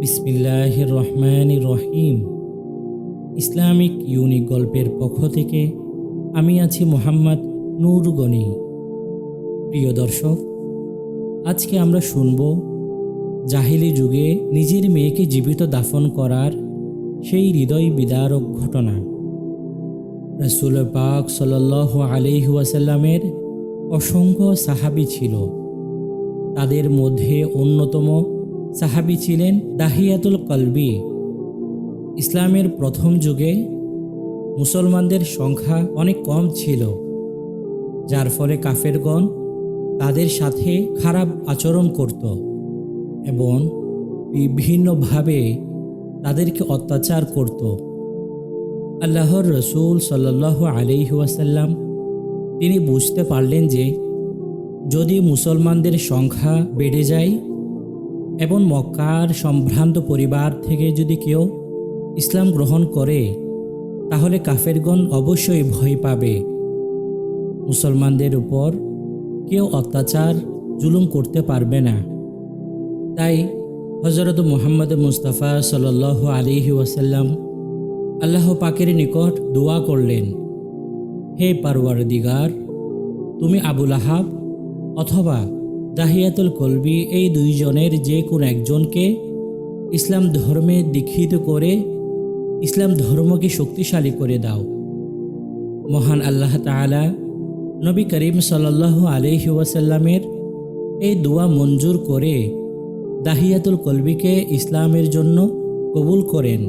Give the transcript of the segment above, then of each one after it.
বিসমিল্লাহ রহমান রহিম Islamic unique গল্পের পক্ষ থেকে আমি আছি মোহাম্মদ নূর গনি। প্রিয় দর্শক, আজকে আমরা শুনব জাহিলি যুগে নিজের মেয়েকে জীবিত দাফন করার সেই হৃদয় বিদারক ঘটনা। রসুল পাক সাল্লাহ আলিহাসাল্লামের অসংখ্য সাহাবি ছিল। তাদের মধ্যে অন্যতম সাহাবি ছিলেন দাহিয়াতুল কলবি। ইসলামের প্রথম যুগে মুসলমানদের সংখ্যা অনেক কম ছিল, যার ফলে কাফেরগণ তাদের সাথে খারাপ আচরণ করত এবং বিভিন্নভাবে তাদেরকে অত্যাচার করত। আল্লাহর রসুল সাল্লাহ আলিহাসাল্লাম তিনি বুঝতে পারলেন যে যদি মুসলমানদের সংখ্যা বেড়ে যায় এবং মক্কার সম্ভ্রান্ত পরিবার থেকে যদি কেউ ইসলাম গ্রহণ করে, তাহলে কাফেরগণ অবশ্যই ভয় পাবে। মুসলমানদের উপর কেউ অত্যাচার, জুলুম করতে পারবে না। তাই হজরত মুহাম্মদ মুস্তাফা সাল আলিহি ওয়াসাল্লাম আল্লাহ পাকের নিকট দোয়া করলেন, হে পারওয়ার দিগার তুমি আবুল আহাব অথবা দাহিয়াতুল কলবি এই দুইজনের যে কোনো একজনকে ইসলাম ধর্মে দীক্ষিত করে, ইসলাম ধর্মকে শক্তিশালী করে দাও। মহান আল্লাহ তালা নবী করিম সাল্লাহ আলহি ওয়াসাল্লামের এই দোয়া মঞ্জুর করে দাহিয়াতুল কলবিকে ইসলামের জন্য কবুল করেন।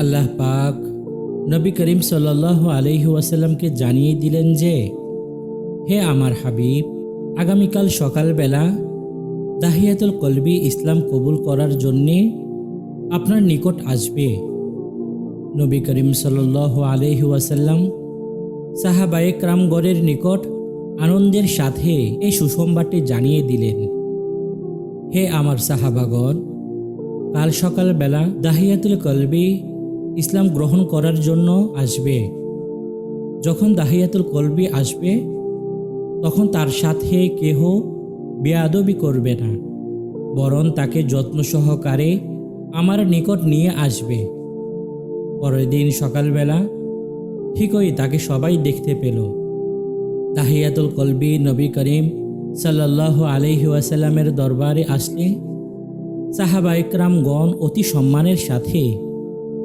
আল্লাহ পাক নবী করিম সাল্লাহ আলহি ওয়াসাল্লামকে জানিয়ে দিলেন যে, হে আমার হাবিব আগামীকাল সকালবেলা দাহিয়াতুল কলবি ইসলাম কবুল করার জন্যে আপনার নিকট আসবে। নবী করিম সাল আলহি সাহাবায়েক রামগড়ের নিকট আনন্দের সাথে এই সুসংবাদটি জানিয়ে দিলেন। হে আমার সাহাবাগণ, কাল সকালবেলা দাহিয়াতুল কলবি ইসলাম গ্রহণ করার জন্য আসবে। যখন দাহিয়াতুল কলবি আসবে তখন তার সাথে কেহ বেয়াদবি করবে না, বরং তাকে যত্ন সহকারে আমার নিকট নিয়ে আসবে। পরের দিন সকালবেলা ঠিকই তাকে সবাই দেখতে পেল। তাহিয়াতুল কলবি নবী করিম সাল্লাহ আলহি ওয়াসাল্লামের দরবারে আসলে সাহাবা ইকরামগণ অতি সম্মানের সাথে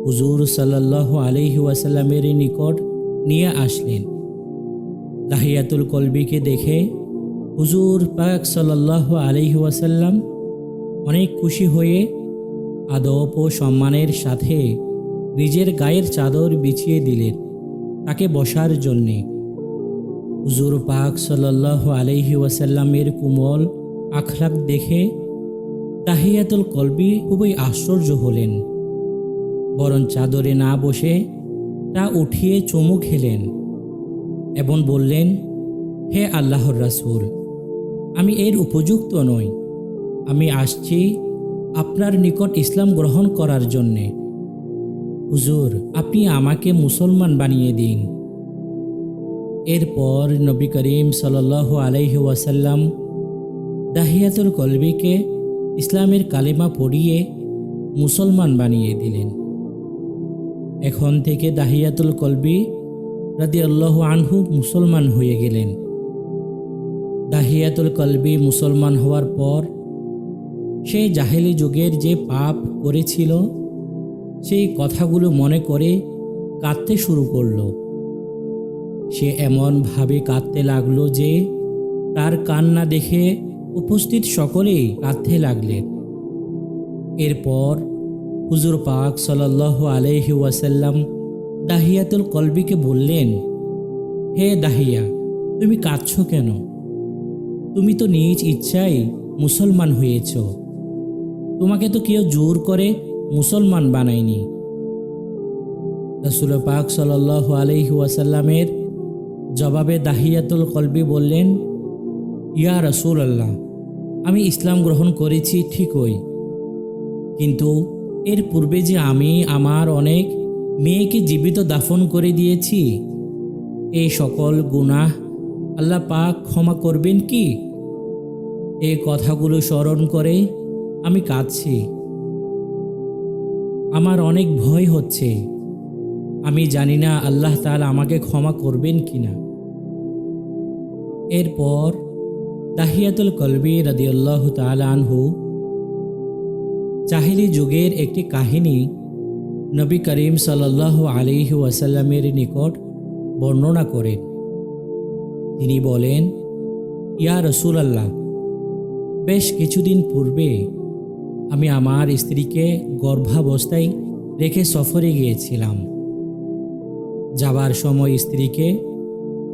হুজুর সাল্লাহ আলহি ওয়াসাল্লামের নিকট নিয়ে আসলেন। দাহিয়াতুল কলবিকে দেখে হুজুর পাক সাল্লাহ আলহি ওয়াসাল্লাম অনেক খুশি হয়ে আদব ও সম্মানের সাথে নিজের গায়ের চাদর বিছিয়ে দিলেন তাকে বসার জন্যে। হুজুর পাক সাল্লাহ আলহি ওয়াসাল্লামের কুমল আখলাক দেখে তাহিয়াতুল কলবি খুবই আশ্চর্য হলেন, বরং চাদরে না বসে তা উঠিয়ে চমু খেলেন। এবং বললেন, হে আল্লাহর রাসুল, আমি এর উপযুক্ত নই। আমি আসছি আপনার নিকট ইসলাম গ্রহণ করার জন্যে। হুজুর, আপনি আমাকে মুসলমান বানিয়ে দিন। এরপর নবী করিম সাল আলাইহি ওয়াসাল্লাম দাহিয়াতুল কলবিকে ইসলামের কালিমা পড়িয়ে মুসলমান বানিয়ে দিলেন। এখন থেকে দাহিয়াতুল কলবি রাদি আল্লাহ আনহু মুসলমান হয়ে গেলেন। দাহিয়াতুল কলবি মুসলমান হওয়ার পর সেই জাহেলি যুগের যে পাপ করেছিল, সেই কথাগুলো মনে করে কাঁদতে শুরু করল। সে এমনভাবে কাঁদতে লাগল যে তার কান্না দেখে উপস্থিত সকলেই কাঁদতে লাগলেন। এরপর হুজুর পাক সাল্লাহ আলহি ওয়াসাল্লাম দাহিয়াতুল কলবিকে বললেন, হে দাহিয়া, তুমি কাঁদছ কেন? তুমি তো নিজ ইচ্ছাই মুসলমান হয়েছ। তোমাকে তো কেউ জোর করে মুসলমান বানায়নি। রসুল পাক সাল আলহি ওয়াসাল্লামের জবাবে দাহিয়াতুল কলবি বললেন, ইয়া রসুল আল্লাহ আমি ইসলাম গ্রহণ করেছি ঠিকই। কিন্তু এর পূর্বে যে আমি, আমার অনেক মেয়েকে জীবিত দাফন করে দিয়েছি। এই সকল গুনাহ আল্লাহ পাক ক্ষমা করবেন কি? এই কথাগুলো স্মরণ করে আমি কাঁদছি। আমার অনেক ভয় হচ্ছে। আমি জানি না আল্লাহ তাআলা আমাকে ক্ষমা করবেন কিনা। এরপর তাহিয়াতুল কলবি রাদিয়াল্লাহু তাআলা আনহু, জাহিলি যুগের একটি কাহিনী নবী করিম সাল্লাল্লাহু আলাইহি ওয়াসাল্লামের নিকট বর্ণনা করেন। তিনি বলেন, ইয়া রসুল আল্লাহ বেশ কিছুদিন পূর্বে আমি আমার স্ত্রীকে গর্ভাবস্থায় রেখে সফরে গিয়েছিলাম। যাবার সময় স্ত্রীকে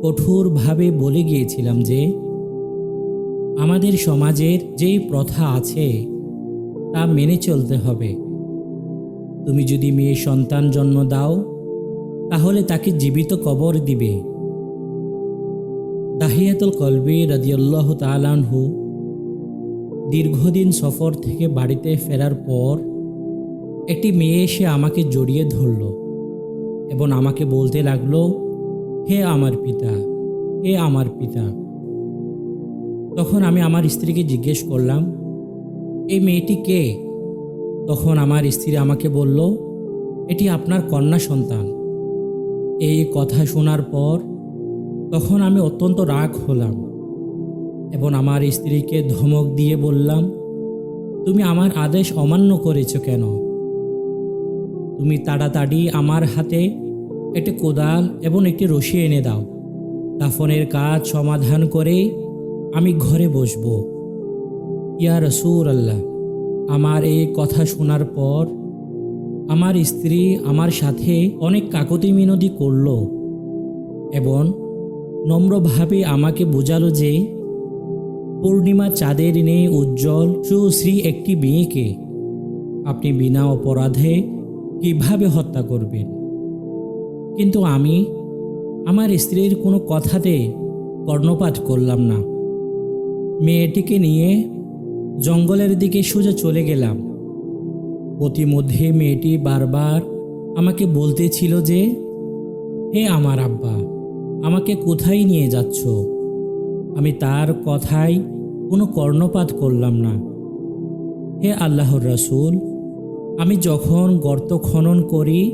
কঠোরভাবে বলে গিয়েছিলাম যে, আমাদের সমাজের যেই প্রথা আছে, তা মেনে চলতে হবে। তুমি যদি মেয়ে সন্তান জন্ম দাও, তাহলে তাকে জীবিত কবর দিবে। দাহিয়াতুল কলবি রাদিয়াল্লাহু তালানহু দীর্ঘদিন সফর থেকে বাড়িতে ফেরার পর একটি মেয়ে এসে আমাকে জড়িয়ে ধরল এবং আমাকে বলতে লাগল, হে আমার পিতা, হে আমার পিতা। তখন আমি আমার স্ত্রীকে জিজ্ঞেস করলাম, এই মেয়েটি কে? তখন আমার স্ত্রী আমাকে বলল, এটি আপনার কন্যা সন্তান। এই কথা শোনার পর তখন আমি অত্যন্ত রাগ হলাম এবং আমার স্ত্রীকে ধমক দিয়ে বললাম, তুমি আমার আদেশ অমান্য করেছ কেন? তুমি তাড়াতাড়ি আমার হাতে একটি কোদাল এবং একটি রশি এনে দাও। দাফনের কাজ সমাধান করে আমি ঘরে বসব। ইয়া রসুর আল্লাহ আমার এই কথা শোনার পর আমার স্ত্রী আমার সাথে অনেক কাকতি মিনতি করল এবং নম্রভাবে আমাকে বোঝালো যে পূর্ণিমা চাঁদের নেই উজ্জ্বল সুশ্রী একটি মেয়েকে আপনি বিনা অপরাধে কীভাবে হত্যা করবেন? কিন্তু আমি আমার স্ত্রীর কোনো কথাতে কর্ণপাত করলাম না। মেয়েটিকে নিয়ে জঙ্গলের দিকে সোজা চলে গেলাম। প্রতিমধ্যে মেয়েটি বারবার আমাকে বলতেছিল যে, হে আমার আব্বা, আমাকে কোথায় নিয়ে যাচ্ছ? আমি তার কথায় কোনো কর্ণপাত করলাম না। হে আল্লাহর রসুল, আমি যখন গর্ত খনন করি,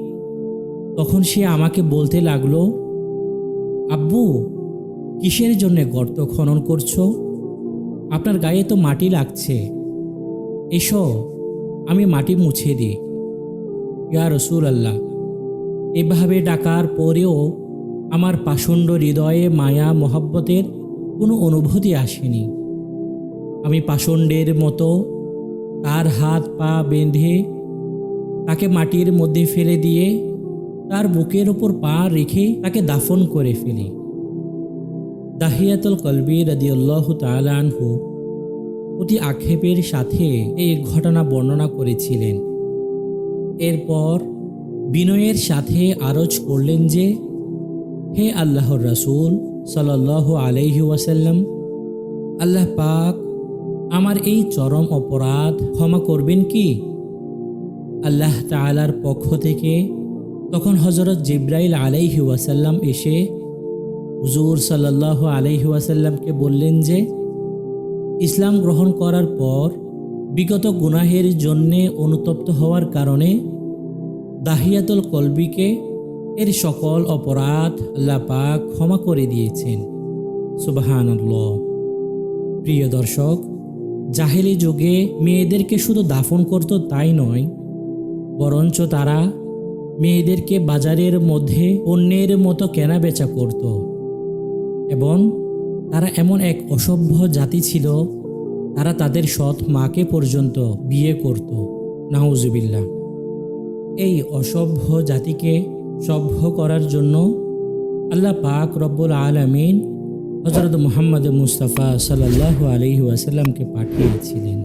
তখন সে আমাকে বলতে লাগল, আব্বু, কিসের জন্যে গর্ত খনন করছ? আপনার গায়ে তো মাটি লাগছে। এসো, আমি মাটি মুছে দিই। ইয়া রসুল আল্লাহ এভাবে ডাকার পরেও আমার পাষণ্ড হৃদয়ে মায়া, মহাব্বতের কোনো অনুভূতি আসেনি। আমি পাষণ্ডের মতো তার হাত পা বেঁধে তাকে মাটির মধ্যে ফেলে দিয়ে তার বুকের ওপর পা রেখে তাকে দাফন করে ফেলি। দাহিয়াতুল কলবি রাদিউল্লাহ তালানহু অতি আক্ষেপের সাথে এই ঘটনা বর্ণনা করেছিলেন। এরপর বিনয়ের সাথে আরজ করলেন যে, হে আল্লাহর রাসূল সাল্লাহ আলাইহি ওয়াসাল্লাম, আল্লাহ পাক আমার এই চরম অপরাধ ক্ষমা করবেন কি? আল্লাহ তালার পক্ষ থেকে তখন হজরত জিব্রাইল আলাইহি ওয়াসাল্লাম এসে হুজুর সাল্লাহ আলাইহি ওয়াসাল্লামকে বললেন যে, ইসলাম গ্রহণ করার পর বিগত গুনাহের জন্যে অনুতপ্ত হওয়ার কারণে দাহিয়াতুল কলবিকে এর সকল অপরাধ আল্লাহ পাক ক্ষমা করে দিয়েছেন। সুবাহানুল্লাহ। প্রিয় দর্শক, জাহেলি যুগে মেয়েদেরকে শুধু দাফন করত তাই নয়, বরঞ্চ তারা মেয়েদেরকে বাজারের মধ্যে পণ্যের মতো কেনা বেচা করত। এবং তারা এমন এক অসভ্য জাতি ছিল, তারা তাদের সৎ মাকে পর্যন্ত বিয়ে করত। নাউজুবিল্লা এই অসভ্য জাতিকে সভ্য করার জন্য আল্লাহ পাক রব্বুল আলমিন হজরত মোহাম্মদ মুস্তাফা সাল্লাহ আলহি ওয়াসাল্লামকে পাঠিয়েছিলেন।